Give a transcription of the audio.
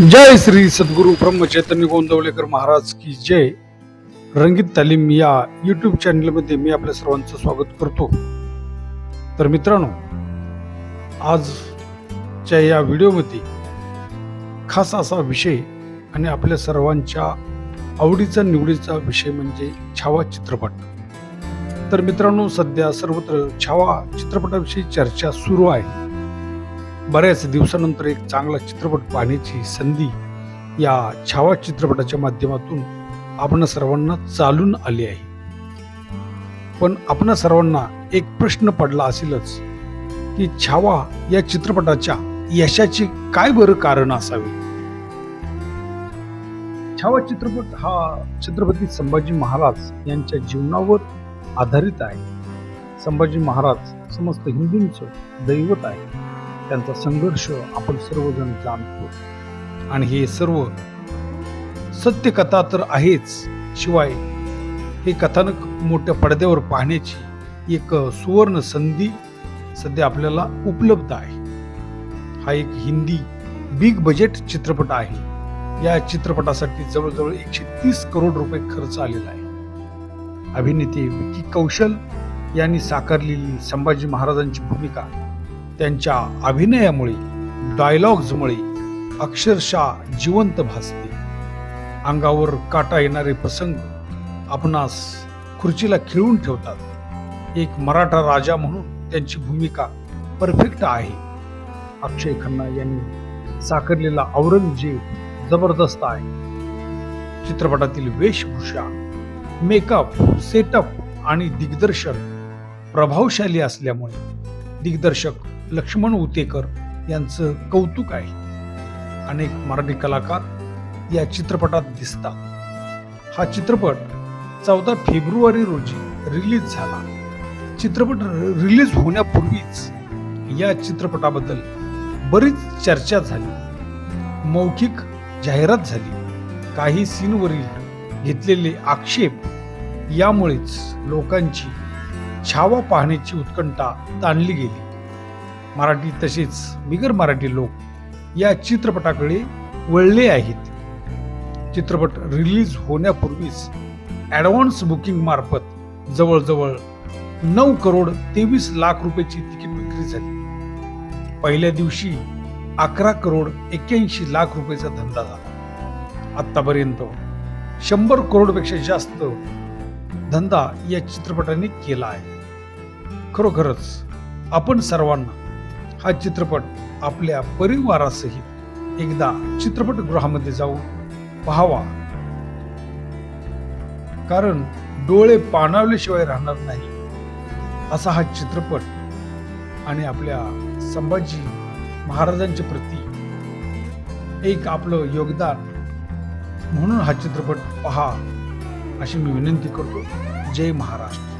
जय श्री सद्गुरु ब्रह्मचैतन्य गोंदवलेकर महाराज की जय. रंगीत तालीम या यूट्यूब चॅनलमध्ये मी आपल्या सर्वांचं स्वागत करतो. तर मित्रांनो आजच्या या व्हिडिओमध्ये खास असा विषय आणि आपल्या सर्वांच्या आवडीचा निवडीचा विषय म्हणजे छावा चित्रपट. तर मित्रांनो सध्या सर्वत्र छावा चित्रपटाविषयी चर्चा सुरू आहे. बऱ्याच दिवसानंतर एक चांगला चित्रपट पाहण्याची संधी या छावा चित्रपटाच्या माध्यमातून आपण सर्वांना चालून आली आहे. पण आपण सर्वांना एक प्रश्न पडला असेलच की छावा या चित्रपटाच्या यशाचे काय बरं कारण असावे? छावा चित्रपट हा छत्रपती संभाजी महाराज यांच्या जीवनावर आधारित आहे. संभाजी महाराज समस्त हिंदूंचं दैवत आहे. त्यांचा संघर्ष आपण सर्वजण जाणतो. आणि हे सर्व सत्य कथा तर आहेच. शिवाय हे कथानक मोठ्या पडद्यावर पाहण्याची एक सुवर्ण संधी सध्या आपल्याला उपलब्ध आहे. हा एक हिंदी बिग बजेट चित्रपट आहे. या चित्रपटासाठी जवळजवळ एकशे तीस करोड रुपये खर्च आलेला आहे. अभिनेते विकी कौशल यांनी साकारलेली संभाजी महाराजांची भूमिका त्यांच्या अभिनयामुळे डायलॉग्समुळे अक्षरशः जिवंत भासते. अंगावर काटा येणारे प्रसंग आपणास खुर्चीला खिळून ठेवतात. एक मराठा राजा म्हणून त्यांची भूमिका परफेक्ट आहे. अक्षय खन्ना यांनी साकारलेला औरंगजेब जबरदस्त आहे. चित्रपटातील वेशभूषा मेकअप सेटअप आणि दिग्दर्शन प्रभावशाली असल्यामुळे दिग्दर्शक लक्ष्मण उतेकर यांचं कौतुक आहे. अनेक मराठी कलाकार या चित्रपटात दिसतात. हा चित्रपट चौदा फेब्रुवारी रोजी रिलीज झाला. चित्रपट रिलीज होण्यापूर्वीच या चित्रपटाबद्दल बरीच चर्चा झाली. मौखिक जाहिरात झाली. काही सीनवरील घेतलेले आक्षेप यामुळेच लोकांची छावा पाहण्याची उत्कंठा ताणली गेली. मराठी तसेच बिगर मराठी लोक या चित्रपटाकडे वळले आहेत. चित्रपट रिलीज होण्यापूर्वीच ॲडव्हान्स बुकिंग मार्फत जवळजवळ नऊ करोड तेवीस लाख रुपयाची तिकीट विक्री झाली. पहिल्या दिवशी अकरा करोड एक्क्याऐंशी लाख रुपयाचा धंदा झाला. आतापर्यंत शंभर करोडपेक्षा जास्त धंदा या चित्रपटाने केला आहे. खरोखरच आपण सर्वांना हा चित्रपट आपल्या परिवारासहित एकदा चित्रपटगृहामध्ये जाऊन पाहावा. कारण डोळे पाणावल्याशिवाय राहणार नाही. असा हा चित्रपट आणि आपल्या संभाजी महाराजांच्या प्रती एक आपलं योगदान म्हणून हा चित्रपट पहा अशी मी विनंती करतो. जय महाराष्ट्र.